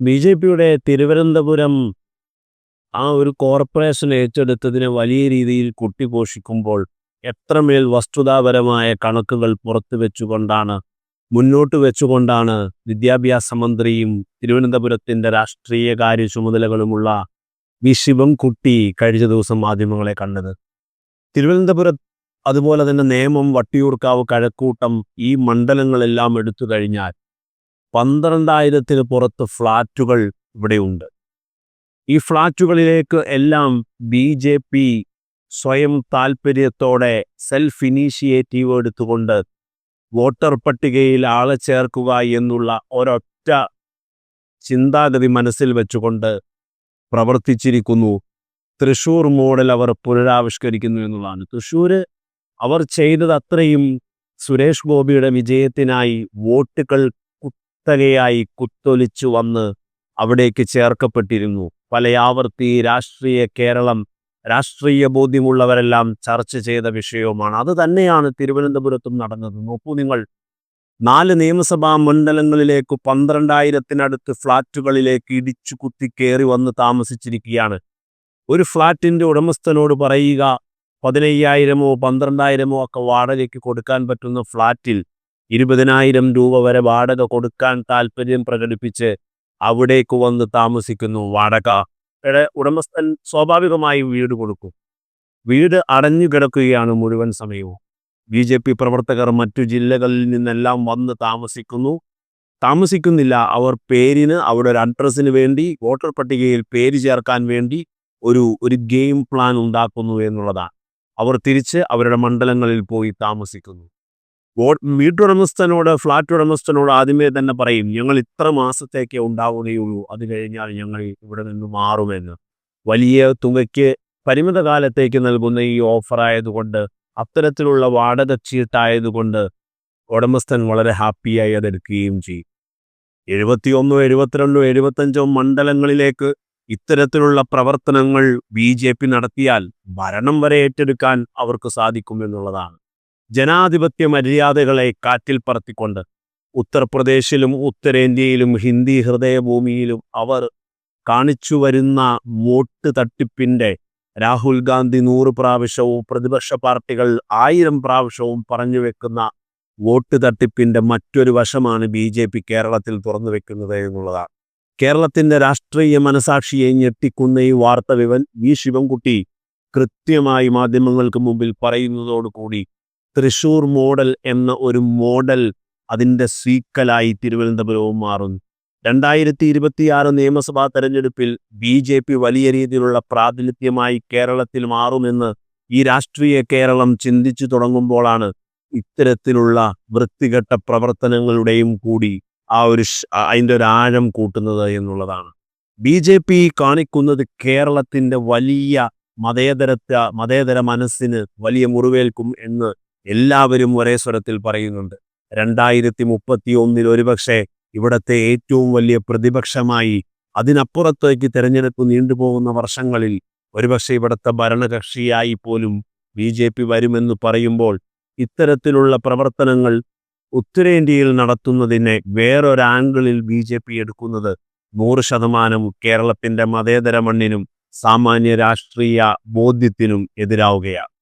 B J പിയുടെ തിരുവനന്തപുരം ആ ഒരു കോർപ്പറേഷൻ ഏറ്റെടുത്തതിനെ വലിയ രീതിയിൽ കുട്ടിഘോഷിക്കുമ്പോൾ എത്രമേൽ വസ്തുതാപരമായ കണക്കുകൾ പുറത്തു വെച്ചുകൊണ്ടാണ് മുന്നോട്ട് വെച്ചുകൊണ്ടാണ് വിദ്യാഭ്യാസ മന്ത്രിയും തിരുവനന്തപുരത്തിന്റെ രാഷ്ട്രീയകാര്യ ചുമതലകളുമുള്ള വി ശിവം കുട്ടി കഴിഞ്ഞ ദിവസം മാധ്യമങ്ങളെ കണ്ടത്. തിരുവനന്തപുരം അതുപോലെ തന്നെ നേമം വട്ടിയൂർക്കാവ് കഴക്കൂട്ടം ഈ മണ്ഡലങ്ങളെല്ലാം എടുത്തു കഴിഞ്ഞാൽ പന്ത്രണ്ടായിരത്തിന് പുറത്ത് ഫ്ലാറ്റുകൾ ഇവിടെയുണ്ട് ഈ ഫ്ലാറ്റുകളിലേക്ക് എല്ലാം ബി ജെ പി സ്വയം താൽപ്പര്യത്തോടെ സെൽഫ് ഇനീഷ്യേറ്റീവ് എടുത്തുകൊണ്ട് വോട്ടർ പട്ടികയിൽ ആളെ ചേർക്കുക എന്നുള്ള ഒരൊറ്റ ചിന്താഗതി മനസ്സിൽ വെച്ചുകൊണ്ട് പ്രവർത്തിച്ചിരിക്കുന്നു. തൃശ്ശൂർ മോഡൽ അവർ പുനരാവിഷ്കരിക്കുന്നു എന്നുള്ളതാണ്. തൃശ്ശൂർ അവർ ചെയ്തത് അത്രയും സുരേഷ് ഗോപിയുടെ വിജയത്തിനായി വോട്ടുകൾ കുത്തകയായി കുത്തൊലിച്ചു വന്ന് അവിടേക്ക് ചേർക്കപ്പെട്ടിരുന്നു. പലയാവർത്തി രാഷ്ട്രീയ കേരളം രാഷ്ട്രീയ ബോധ്യമുള്ളവരെല്ലാം ചർച്ച ചെയ്ത വിഷയവുമാണ്. അത് തന്നെയാണ് തിരുവനന്തപുരത്തും നടന്നത്. നോക്കൂ നിങ്ങൾ നാല് നിയമസഭാ മണ്ഡലങ്ങളിലേക്ക് പന്ത്രണ്ടായിരത്തിനടുത്ത് ഫ്ളാറ്റുകളിലേക്ക് ഇടിച്ചു കുത്തി കയറി വന്ന് താമസിച്ചിരിക്കുകയാണ്. ഒരു ഫ്ളാറ്റിന്റെ ഉടമസ്ഥനോട് പറയുക പതിനയ്യായിരമോ പന്ത്രണ്ടായിരമോ ഒക്കെ വാടകയ്ക്ക് കൊടുക്കാൻ പറ്റുന്ന ഫ്ളാറ്റിൽ ഇരുപതിനായിരം രൂപ വരെ വാടക കൊടുക്കാൻ താല്പര്യം പ്രകടിപ്പിച്ച് അവിടേക്ക് വന്ന് താമസിക്കുന്നു വാടക. ഉടമസ്ഥൻ സ്വാഭാവികമായി വീട് കൊടുക്കും. വീട് അടഞ്ഞു കിടക്കുകയാണ് മുഴുവൻ സമയവും. ബി ജെ പി പ്രവർത്തകർ മറ്റു ജില്ലകളിൽ നിന്നെല്ലാം വന്ന് താമസിക്കുന്നു. താമസിക്കുന്നില്ല. അവർ പേരിന് അവിടെ ഒരു അഡ്രസ്സിന് വേണ്ടി വോട്ടർ പട്ടികയിൽ പേര് ചേർക്കാൻ വേണ്ടി ഒരു ഒരു ഗെയിം പ്ലാൻ ഉണ്ടാക്കുന്നു എന്നുള്ളതാണ്. അവർ തിരിച്ച് അവരുടെ മണ്ഡലങ്ങളിൽ പോയി താമസിക്കുന്നു. വീട്ടുടമസ്ഥനോട് ഫ്ലാറ്റ് ഉടമസ്ഥനോട് ആദ്യമേ തന്നെ പറയും ഞങ്ങൾ ഇത്ര മാസത്തേക്കേ ഉണ്ടാവുകയുള്ളൂ. അത് കഴിഞ്ഞാൽ ഞങ്ങൾ ഇവിടെ നിന്ന് മാറുമെന്ന്. വലിയ തുകയ്ക്ക് പരിമിത കാലത്തേക്ക് നൽകുന്ന ഈ ഓഫർ ആയതുകൊണ്ട് അത്തരത്തിലുള്ള വാടക ചീട്ടായതുകൊണ്ട് ഉടമസ്ഥൻ വളരെ ഹാപ്പിയായി അതെടുക്കുകയും ചെയ്യും. എഴുപത്തിയൊന്നോ എഴുപത്തിരണ്ടോ എഴുപത്തഞ്ചോ മണ്ഡലങ്ങളിലേക്ക് ഇത്തരത്തിലുള്ള പ്രവർത്തനങ്ങൾ ബി ജെ പി നടത്തിയാൽ ഭരണം വരെ ഏറ്റെടുക്കാൻ അവർക്ക് സാധിക്കും എന്നുള്ളതാണ് ജനാധിപത്യ മര്യാദകളെ കാറ്റിൽ പറത്തിക്കൊണ്ട് ഉത്തർപ്രദേശിലും ഉത്തരേന്ത്യയിലും ഹിന്ദി ഹൃദയഭൂമിയിലും അവർ കാണിച്ചു വരുന്ന വോട്ട് തട്ടിപ്പിന്റെ രാഹുൽ ഗാന്ധി നൂറ് പ്രാവശ്യവും പ്രതിപക്ഷ പാർട്ടികൾ ആയിരം പ്രാവശ്യവും പറഞ്ഞു വെക്കുന്ന വോട്ട് തട്ടിപ്പിന്റെ മറ്റൊരു വശമാണ് ബി ജെ പി കേരളത്തിൽ തുറന്നു വെക്കുന്നത് എന്നുള്ളതാണ്. കേരളത്തിന്റെ രാഷ്ട്രീയ മനസാക്ഷിയെ ഞെട്ടിക്കുന്ന ഈ വാർത്ത വിവൻ വി ശിവൻകുട്ടി കൃത്യമായി മാധ്യമങ്ങൾക്ക് മുമ്പിൽ പറയുന്നതോടുകൂടി തൃശൂർ മോഡൽ എന്ന ഒരു മോഡൽ അതിന്റെ സീക്കലായി തിരുവനന്തപുരവും മാറുന്നു. രണ്ടായിരത്തി ഇരുപത്തിയാറ് നിയമസഭാ തെരഞ്ഞെടുപ്പിൽ ബി ജെ പി വലിയ രീതിയിലുള്ള പ്രാതിനിധ്യമായി കേരളത്തിൽ മാറുമെന്ന് ഈ രാഷ്ട്രീയ കേരളം ചിന്തിച്ചു തുടങ്ങുമ്പോഴാണ് ഇത്തരത്തിലുള്ള വൃത്തികെട്ട പ്രവർത്തനങ്ങളുടെയും കൂടി ആ ഒരു അതിന്റെ ഒരു ആഴം കൂട്ടുന്നത് എന്നുള്ളതാണ്. ബി ജെ പി കാണിക്കുന്നത് കേരളത്തിന്റെ വലിയ മതേതരത്വ മതേതര മനസ്സിന് വലിയ മുറിവേൽക്കും എന്ന് എല്ലാവരും ഒരേ സ്വരത്തിൽ പറയുന്നുണ്ട്. രണ്ടായിരത്തി മുപ്പത്തി ഒന്നിൽ ഒരുപക്ഷെ ഇവിടത്തെ ഏറ്റവും വലിയ പ്രതിപക്ഷമായി അതിനപ്പുറത്തേക്ക് തെരഞ്ഞെടുപ്പ് നീണ്ടുപോകുന്ന വർഷങ്ങളിൽ ഒരുപക്ഷെ ഇവിടുത്തെ ഭരണകക്ഷിയായി പോലും ബി ജെ പി വരുമെന്ന് പറയുമ്പോൾ ഇത്തരത്തിലുള്ള പ്രവർത്തനങ്ങൾ ഉത്തരേന്ത്യയിൽ നടത്തുന്നതിനെ വേറൊരു ആംഗിളിൽ ബി ജെ പി എടുക്കുന്നത് നൂറ് ശതമാനം കേരളത്തിന്റെ മതേതര മണ്ണിനും സാമാന്യ രാഷ്ട്രീയ ബോധ്യത്തിനും എതിരാവുകയാണ്.